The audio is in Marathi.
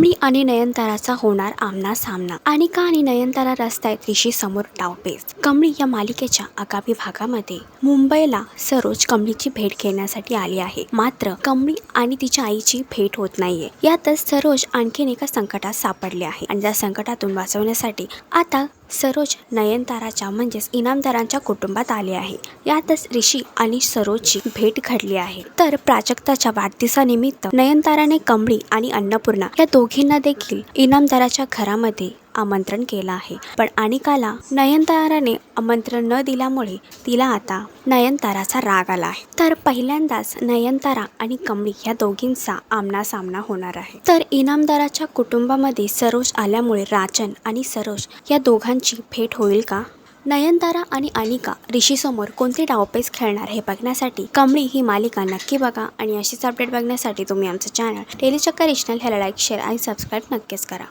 कमळी आणि नयनताराचा होणार आमना सामना. अनिका आणि नयनतारा रस्त्यात ऋषी समोर डावपेच. कमळी या मालिकेच्या आगामी भागामध्ये मुंबईला सरोज कमळीची भेट घेण्यासाठी आली आहे. मात्र कमळी आणि तिच्या आईची भेट होत नाहीये. यातच सरोज आणखीन एका संकटात सापडले आहे. आणि त्या संकटातून वाचवण्यासाठी आता सरोज नयनताराच्या म्हणजेच इनामदारांच्या कुटुंबात आले आहे. यातच ऋषी आणि सरोजची भेट घडली आहे. तर प्राजक्ताच्या वाढदिवसानिमित्त नयनताराने कमळी आणि अन्नपूर्णा या दोघींना देखील इनामदाराच्या घरामध्ये आमंत्रण केलं आहे. पण अनिकाला नयनताराने आमंत्रण न दिल्यामुळे तिला आता नयनताराचा राग आला आहे. तर पहिल्यांदाच नयनतारा आणि कमळी या दोघींचा आमना सामना होणार आहे. तर इनामदाराच्या कुटुंबामध्ये सरोज आल्यामुळे राजन आणि सरोज या दोघांची भेट होईल का? नयनतारा आणि अनिका ऋषीसमोर कोणते डावपेच खेळणार हे बघण्यासाठी कमळी ही मालिका नक्की बघा आणि अशीच अपडेट बघण्यासाठी तुम्ही आमचं चॅनल डेली चक्कर रिजनल ह्याला लाईक शेअर आणि सबस्क्राईब नक्कीच करा.